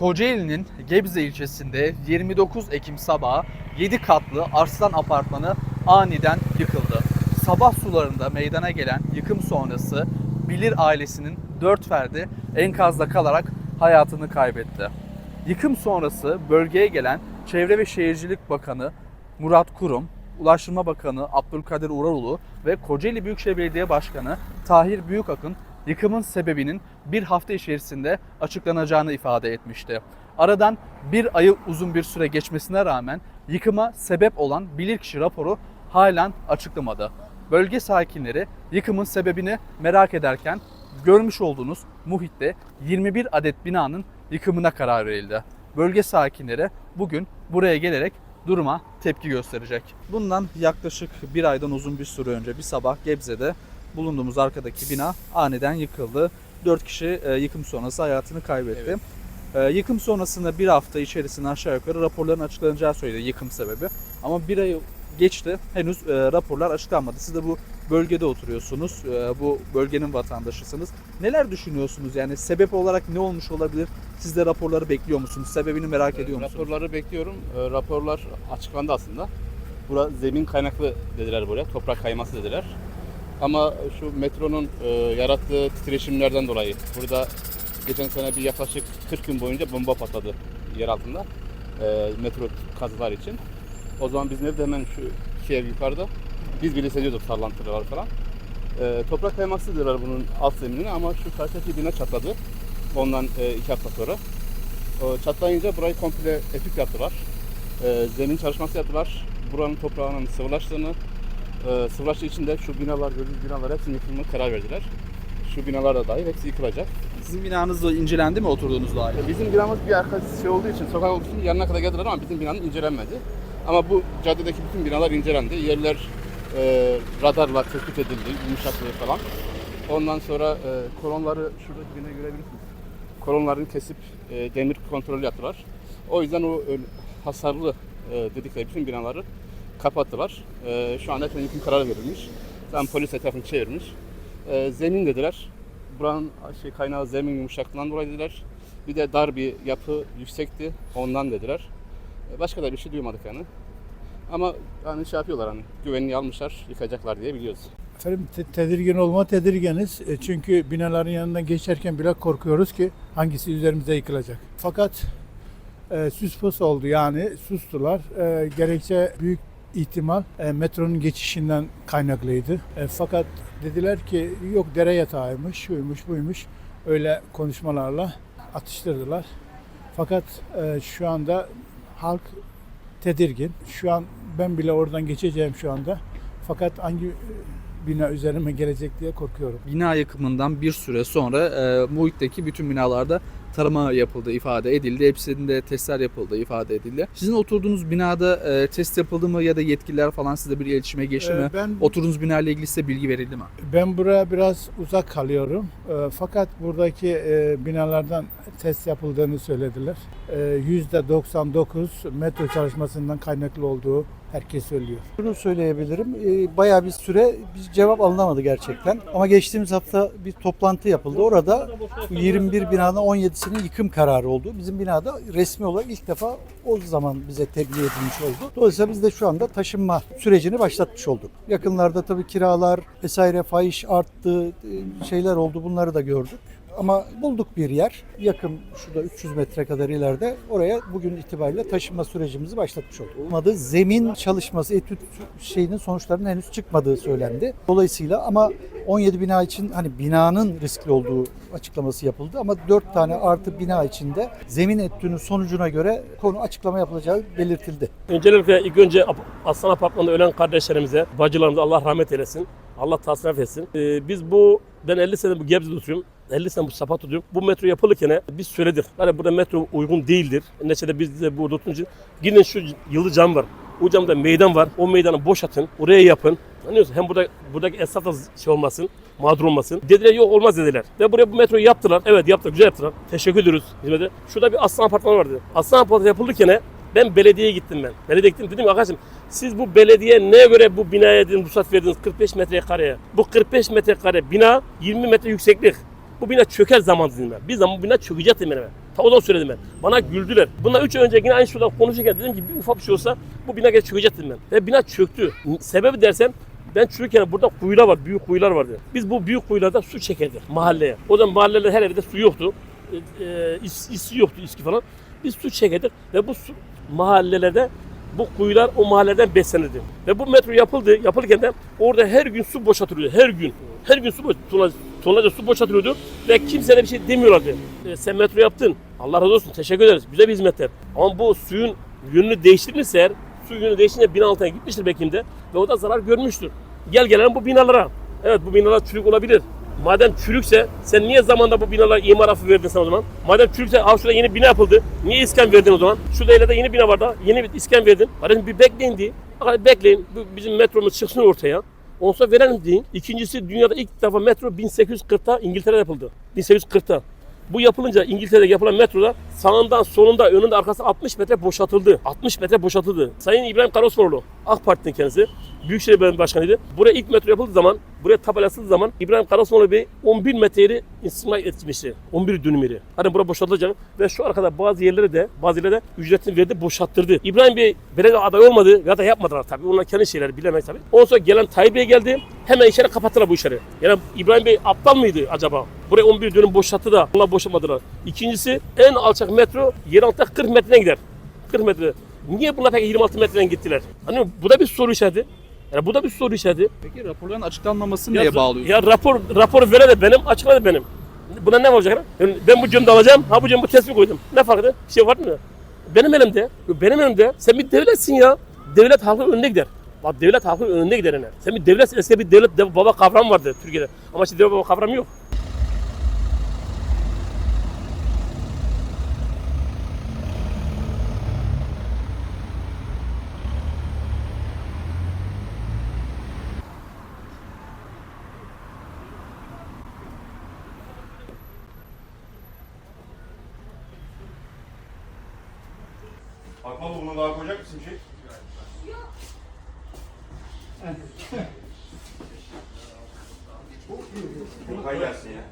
Kocaeli'nin Gebze ilçesinde 29 Ekim sabahı 7 katlı Arslan Apartmanı aniden yıkıldı. Sabah sularında meydana gelen yıkım sonrası Bilir ailesinin 4 ferdi enkazda kalarak hayatını kaybetti. Yıkım sonrası bölgeye gelen Çevre ve Şehircilik Bakanı Murat Kurum, Ulaştırma Bakanı Abdülkadir Uraloğlu ve Kocaeli Büyükşehir Belediye Başkanı Tahir Büyükakın yıkımın sebebinin bir hafta içerisinde açıklanacağını ifade etmişti. Aradan bir ayı uzun bir süre geçmesine rağmen yıkıma sebep olan bilirkişi raporu halen açıklamadı. Bölge sakinleri yıkımın sebebini merak ederken görmüş olduğunuz muhitte 21 adet binanın yıkımına karar verildi. Bölge sakinleri bugün buraya gelerek duruma tepki gösterecek. Bundan yaklaşık bir aydan uzun bir süre önce bir sabah Gebze'de bulunduğumuz arkadaki bina aniden yıkıldı. 4 kişi e, yıkım sonrası hayatını kaybetti. E, Yıkım sonrasında bir hafta içerisinde aşağı yukarı raporların açıklanacağı söyledi yıkım sebebi. Ama bir ay geçti henüz e, raporlar açıklanmadı. Siz de bu bölgede oturuyorsunuz. e, Bu bölgenin vatandaşısınız. Neler düşünüyorsunuz? Yani sebep olarak ne olmuş olabilir? Siz de raporları bekliyor musunuz? Sebebini merak ediyor musunuz? Raporları bekliyorum. Ee, Raporlar açıklandı aslında. Bura zemin kaynaklı dediler buraya. Toprak kayması dediler. Ama şu metronun e, yarattığı titreşimlerden dolayı burada geçen sene bir yaklaşık 40 gün boyunca bomba patladı yer altında. E, metro kazılar için. O zaman bizim evde hemen şu iki ev yukarıda. Biz bile hissediyorduk sallantılar falan. E, toprak kayması diyorlar bunun alt zeminine ama şu karşıdaki bina çatladı. Ondan e, iki hafta sonra. O çatlayınca burayı komple etüt yaptılar. Ee, zemin çalışması yaptılar. Buranın toprağının sıvılaştığını, e, sıvılaştığı için de şu binalar, gördüğünüz binalar hepsinin yıkılımına karar verdiler. Şu binalar da dahil hepsi yıkılacak. Sizin binanız da incelendi mi oturduğunuz daire? E, Bizim binamız bir arka şey olduğu için, sokak olduğu için yanına kadar geldiler ama bizim binanın incelenmedi. Ama bu caddedeki bütün binalar incelendi. Yerler e, radarla tespit edildi, yumuşaklığı falan. Ondan sonra e, kolonları şuradaki binayı görebilirsiniz. Kolonlarını kesip e, demir kontrolü yaptılar. O yüzden o e, hasarlı e, dedikleri bütün binaları kapattılar. E, şu anda yıkım kararı verilmiş. Tam polis etrafını çevirmiş. E, zemin dediler. Buranın şey kaynağı zemin yumuşaklığından dolayı dediler. Bir de dar bir yapı yüksekti. Ondan dediler. E, Başka da bir şey duymadık yani. Ama hani şey yapıyorlar hani güvenliği almışlar yıkacaklar diye biliyoruz. Efendim te- tedirgin olma tedirginiz. E, Çünkü binaların yanından geçerken bile korkuyoruz ki hangisi üzerimize yıkılacak. Fakat e, süs pus oldu yani sustular. E, gerekçe büyük ihtimal e, metronun geçişinden kaynaklıydı. E, fakat dediler ki yok dere yatağıymış, şuymuş buymuş öyle konuşmalarla atıştırdılar. Fakat e, şu anda halk tedirgin. Şu an ben bile oradan geçeceğim şu anda. Fakat hangi e, bina üzerime gelecek diye korkuyorum. Bina yıkımından bir süre sonra e, muhitteki bütün binalarda tarama yapıldı ifade edildi. Hepsinde testler yapıldı ifade edildi. Sizin oturduğunuz binada e, test yapıldı mı ya da yetkililer falan size bir iletişime geçti Ee, mi? ben Oturduğunuz binayla ilgili size bilgi verildi mi? ben buraya biraz uzak kalıyorum. E, fakat buradaki e, binalardan test yapıldığını söylediler. E, %99 metro çalışmasından kaynaklı olduğu herkes söylüyor. Şunu söyleyebilirim. e, Bayağı bir süre bir cevap alınamadı gerçekten. Ama geçtiğimiz hafta bir toplantı yapıldı. Orada bu 21 binanın 17'sinin yıkım kararı oldu. Bizim binada resmi olarak ilk defa o zaman bize tebliğ edilmiş oldu. Dolayısıyla biz de şu anda taşınma sürecini başlatmış olduk. Yakınlarda tabii kiralar vesaire fahiş arttı, e, şeyler oldu. Bunları da gördük. Ama bulduk bir yer. Yakın şurada 300 metre kadar ileride. Oraya bugün itibariyle taşınma sürecimizi başlatmış olduk. Olmadı. Zemin çalışması, etüt şeyinin sonuçlarının henüz çıkmadığı söylendi. Dolayısıyla ama 17 bina için hani binanın riskli olduğu açıklaması yapıldı ama 4 tane artı bina içinde zemin etütünün sonucuna göre konu açıklama yapılacağı belirtildi. Öncelikle ilk önce Aslan Apartmanı'nda ölen kardeşlerimize, bacılarımıza Allah rahmet eylesin. Allah tasnif etsin. Ee, biz bu, ben 50 sene bu Gebze'de oturuyorum. 50 sene bu Sapat oturuyorum. Bu metro yapılırken biz söyledik. Yani burada metro uygun değildir. Neticede biz de burada oturunca gidin şu yılı cam var. O camda meydan var. O meydanı boşaltın. Oraya yapın. Anlıyorsun? Hem burada buradaki esnaf da şey olmasın, mağdur olmasın. Dediler yok olmaz dediler. Ve buraya bu metroyu yaptılar. Evet yaptılar, güzel yaptılar. Teşekkür ediyoruz hizmete. Şurada bir aslan apartmanı vardı. Aslan apartmanı yapılırken ben belediyeye gittim ben. Belediyeye gittim dedim arkadaşım siz bu belediye neye göre bu binaya dedim ruhsat verdiniz 45 metrekareye. Bu 45 metrekare bina 20 metre yükseklik. Bu bina çöker zaman ben. Bir zaman bu bina çökecek dedim ben. Ta o zaman söyledim ben. Bana güldüler. Bundan 3 önce yine aynı şuradan konuşurken dedim ki bir ufak bir şey olsa bu bina gene çökecek dedim ben. Ve bina çöktü. Sebebi dersen ben çürürken burada kuyular var, büyük kuyular vardı. Biz bu büyük kuyularda su çekerdik mahalleye. O zaman mahallede her evde su yoktu. E, e, is, isi yoktu, iski falan. Biz su çekerdik ve bu su mahallelerde bu kuyular o mahallelerden beslenirdi. Ve bu metro yapıldı, yapılırken de orada her gün su boşaltılıyordu, her gün. Her gün su boş, tonla- tonlarca su boşaltılıyordu ve kimse de bir şey demiyorlardı. E, sen metro yaptın, Allah razı olsun, teşekkür ederiz, güzel bir hizmetler. Ama bu suyun yönünü değiştirmişse eğer, su yönü değiştiğinde bina altına gitmiştir belki de ve o da zarar görmüştür. Gel gelelim bu binalara. Evet bu binalar çürük olabilir. Madem çürükse sen niye zamanda bu binalara imar affı verdin sen o zaman? Madem çürükse al şurada yeni bina yapıldı. Niye iskan verdin o zaman? Şurada ileride yeni bina var da yeni bir iskan verdin. Hadi bir bekleyin diye. Hadi bekleyin. Bizim metromuz çıksın ortaya. Sonra verelim deyin. İkincisi dünyada ilk defa metro 1840'ta İngiltere'de yapıldı. 1840'ta. Bu yapılınca İngiltere'de yapılan metroda sağından solunda önünde arkasında 60 metre boşaltıldı. 60 metre boşaltıldı. Sayın İbrahim Karosmanoğlu AK Parti'nin kendisi. Büyükşehir Belediye Başkanı'ydı. Buraya ilk metro yapıldığı zaman, buraya tabela asıldığı zaman İbrahim Karosmanoğlu Bey 11 metre yeri istismar etmişti. 11 dönüm. Hani bura boşaltılacak ve şu arkada bazı yerleri de bazı yerlere de ücretini verdi, boşalttırdı. İbrahim Bey belediye aday olmadı ya da yapmadılar tabii. Onlar kendi şeyleri bilemeyiz tabii. Ondan sonra gelen Tayyip Bey geldi. Hemen içeri kapattılar bu işleri. Yani İbrahim Bey aptal mıydı acaba? Buraya 11 dönüm boşalttı da onlar boşaltmadılar. İkincisi en alçak metro yer altında 40 metreden gider. 40 metre. Niye bunlar peki 26 metreden gittiler? Hani bu da bir soru işareti. Yani bu da bir soru işareti. Peki raporların açıklanmamasını Ya, neye bağlıyorsun? ya rapor rapor veren de benim, açıklayan da benim. Buna ne olacak? Yani ben bu cümle alacağım, ha bu cümle tespih koydum. Ne farkı? Bir şey var mı? Benim elimde, benim elimde. Sen bir devletsin ya. Devlet halkın önüne gider. Bak devlet halkın önünde gider yani. Sen bir devlet, eski bir devlet dev- baba kavramı vardı Türkiye'de. Ama şimdi devlet baba kavramı yok. Abla bunu daha koyacak mısın şey? Yok. Kolay gelsin ya.